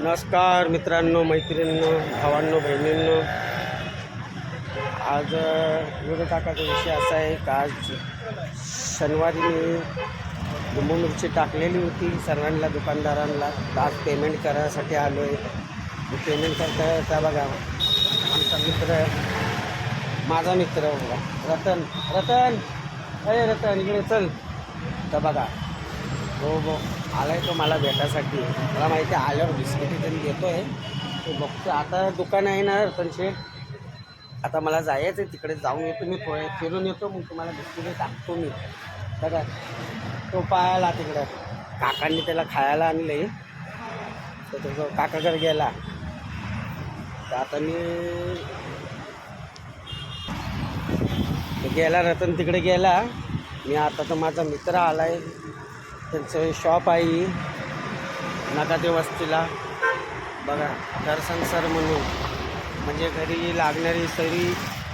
नमस्कार मित्रांनो मैत्रिणींनो भावांनो बहिणींनो. आज काकाचा विषय असा आहे का आज शनिवारी मी लिंबू मिरची टाकलेली होती सर्वांना दुकानदारांना. आज पेमेंट करायसाठी आलो आहे पेमेंट करता करता बघा आमचा मित्र माझा मित्र बघा रतन रतन! अरे रतन इकडे चल. तर बघा हो हो. आलाय तो मला भेटायसाठी मला माहिती आहे आल्यावर बिस्किटी त्यांनी देतो आहे तो बघतो आता दुकान आहे ना त्यांचे आता मला जायचं आहे तिकडे जाऊन येतो मी थोडे फिरून येतो मग तुम्हाला बिस्किटे टाकतो मी. बघा तो पाहायला तिकडं. काकांनी त्याला खायला आणले तर तो काकाकडे गेला. तर आता मी गेला रतन तिकडे गेला. मी आता तर माझा मित्र आला आहे त्यांचं शॉप आहे. नकाते वस्तीला. बघा घरसंसार म्हणून. म्हणजे घरी लागणारी सगळी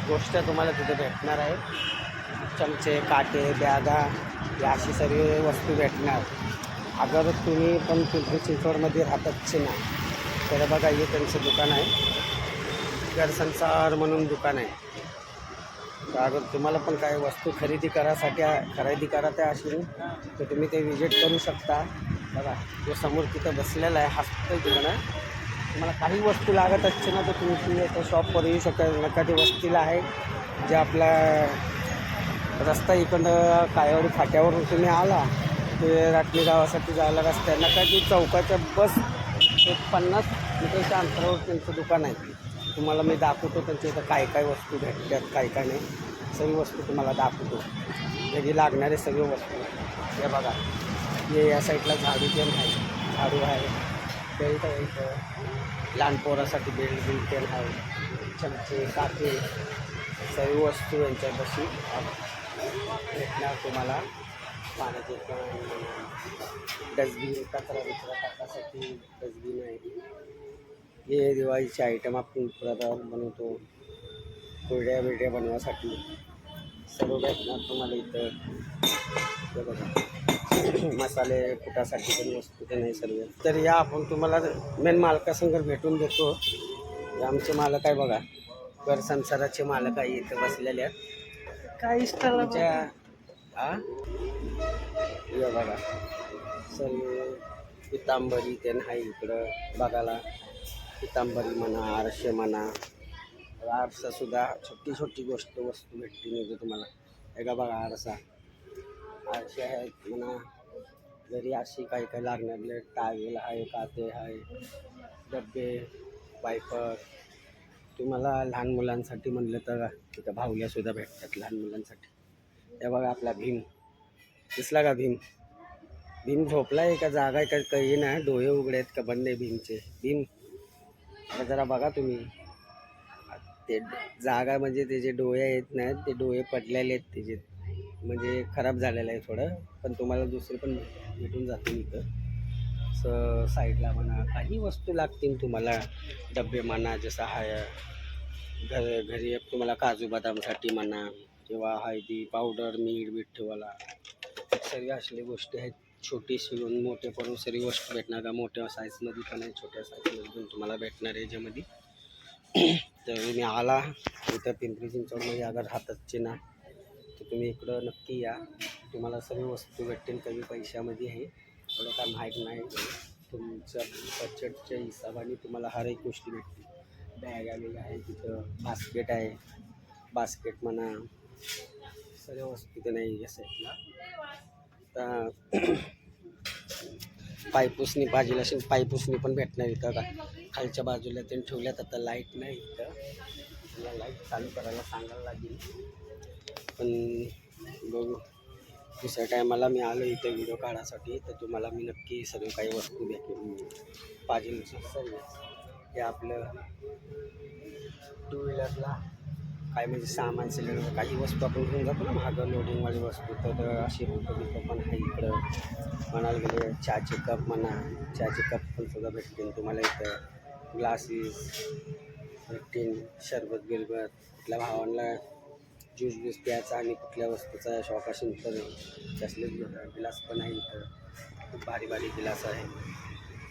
गोष्ट तुम्हाला तिथे भेटणार आहे. चमचे काटे बॅगा या अशी सर्व वस्तू भेटणार. अगर तुम्ही पण पिंपरी चिंचवडमध्ये राहतच ना तर बघा हे त्यांचं दुकान आहे. घरसंसार म्हणून दुकान आहे. तर अगर तुम्हाला पण काही वस्तू खरेदी करायसाठी खरेदी करायचं असेल तर तुम्ही ते विजिट करू शकता. बघा जो समोर तिथं बसलेला आहे हॉस्पिटल तिकडं तुम्हाला काही वस्तू लागत असते ना तर तुम्ही तुम्ही त्या शॉपवर येऊ शकता. नका ते वस्तीला आहे जे आपला रस्ता इकडं कायवाडी फाट्यावरून तुम्ही आला ते राटणी गावासाठी जायला रस्ता नका ते चौकाच्या बस एक पन्नास मीटरच्या अंतरावर त्यांचं दुकान आहे. तुम्हाला मी दाखवतो त्यांच्या इथं काय काय वस्तू भेटतात काय काय नाही. सगळी वस्तू तुम्हाला दाखवतो. त्याची लागणारे सगळे वस्तू. हे बघा. हे या साईडला झाडू पण आहे. झाडू आहे. बेल्ट आहे इथं. लहान पोरासाठी बेल्ट बिल्ट पण आहे. चमचे काटे सर्व वस्तू यांच्यापाशी भेटणार तुम्हाला. पाण्याचे डस्टबिन कचरा विचरा टाकासाठी डस्टबिन आहे. हे दिवाळीचे आयटम आपण प्रदान बनवतो. कुरड्या बिरड्या बनवासाठी. सर्व भेटणार तुम्हाला इथं बघा. मसाले कुटासाठी पण वस्तू ते नाही सर्व. तर या आपण तुम्हाला मेन मालकासंग भेटून देतो. आमचे मालक आहे बघा. घर संसाराचे मालक आहे इथं बसलेले आहेत आ? हे बघा. सर्व पितांबरी ते नाही इकडं बघायला. पितांबरी म्हणा आरसे म्हणा आरसासुद्धा छोटी छोटी गोष्ट वस्तू भेटते मिळते तुम्हाला. हे का बघा आरसा? आरसे आहेत म्हणा जरी अशी काही काही लागणारे टावेल आहे काते आहे डबे वायपर तुम्हाला लहान मुलांसाठी म्हणलं तर तिथं भावल्यासुद्धा भेटतात लहान मुलांसाठी. हे बघा आपला भीम. दिसला का भीम? भीम झोपला आहे का? जागा आहे का काही ना डोळे उघडे आहेत का? बंद आहे भीमचे. भीम आता जरा बघा तुम्ही. ते जागा म्हणजे त्याचे डोळे आहेत ना ते डोळे पडलेले आहेत त्याचे म्हणजे खराब झालेलं आहे थोडं. पण तुम्हाला दुसरे पण भेटून जातील इथं. स साईडला म्हणा काही वस्तू लागतील तुम्हाला. डबे म्हणा जसं हाय घर घरी तुम्हाला काजू बदामसाठी म्हणा किंवा हळदी पावडर मीठ बीठ ठेवायला. सर्व असले गोष्टी आहेत. छोटी शिवून मोठे करून सरी वस्तू भेटणार. का मोठ्या साईजमध्ये पण आहे छोट्या साईजमध्ये पण तुम्हाला भेटणार आहे याच्यामध्ये. तर मी आला. इथं पिंपरी चिंचवडमध्ये अगर हातातचे ना तर तुम्ही इकडं नक्की या. तुम्हाला सर्व वस्तू भेटतील कमी पैशामध्ये आहे. एवढं काय माहीत नाही. तुमच्या बजेटच्या हिशोबाने तुम्हाला हर एक गोष्टी भेटतील बॅग आलेल्या आहे तिथं बास्केट आहे. बास्केट म्हणा सर्व वस्तू तिथे नाही या साईडला आता पायपुसणी बाजूला असेल पायपुसणी पण भेटणार इथं. का खालच्या बाजूला त्यांनी ठेवल्यात आता लाइट नाही इथं. लाइट चालू करायला सांगायला लागेल. पण बघू. दुसऱ्या टायमाला मी आलो इथं व्हिडिओ काढायसाठी तर तुम्हाला मी नक्की सर्व काही वस्तू भेटेल पाहिजे सर्व. हे आपलं टू व्हीलरला काय म्हणजे सामान सिलेंडर म्हणजे काही वस्तू आपण घेऊन जातो ना महाग लोडिंगवाली वस्तू. तर अशी बुकं बिकं पण आहे इकडं. म्हणायला गेले चहाचे कप म्हणा चहाचे कप पण सुद्धा भेटतील तुम्हाला इथं. ग्लासेस भेटतील शरबत बिरबत कुठल्या भावांना ज्यूस ब्यूस प्यायचा आणि कुठल्या वस्तूचा शॉक असेल तर तसले गिलास पण आहे इथं. खूप भारी भारी गिलास आहे.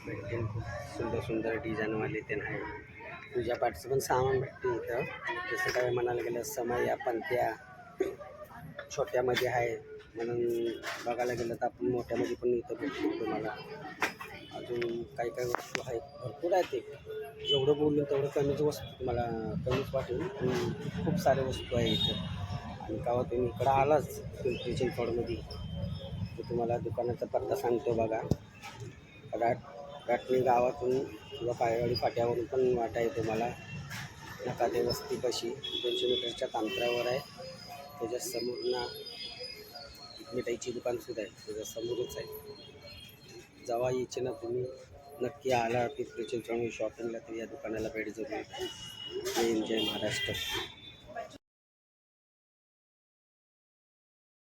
भेटतील खूप सुंदर सुंदर डिझाईनवाले ते आहे. पूजापाठचं पण सामान भेटते इथं. जसं काय म्हणायला गेलं समय आपण त्या छोट्यामध्ये आहे. म्हणून बघायला गेलं तर आपण मोठ्यामध्ये पण इथं भेटतो तुम्हाला. अजून काही काही वस्तू आहेत. भरपूर आहेत ते. जेवढं बोललं तेवढं कमीच वस्तू तुम्हाला कमीच वाटेल. पण खूप साऱ्या वस्तू आहे इथं. आणि कावा तुम्ही इकडं आलाच पिंपरी चिंचवडमध्ये तर तुम्हाला दुकानाचा पत्ता सांगतो बघा. राट राटणी गावातून किंवा पायवाडी फाट्यावरून पण वाटा आहे तुम्हाला नका ते वस्तीपाशी दोनशे मीटरच्या अंतरावर आहे. त्याच्यासमोर ना मिठाईची दुकानसुद्धा आहे. त्याच्या समोरच आहे. जेव्हा यायचे ना तुम्ही नक्की आला पिंपरी चिंचवड शॉपिंगला तर या दुकानाला भेट जरूर जय जय महाराष्ट्र.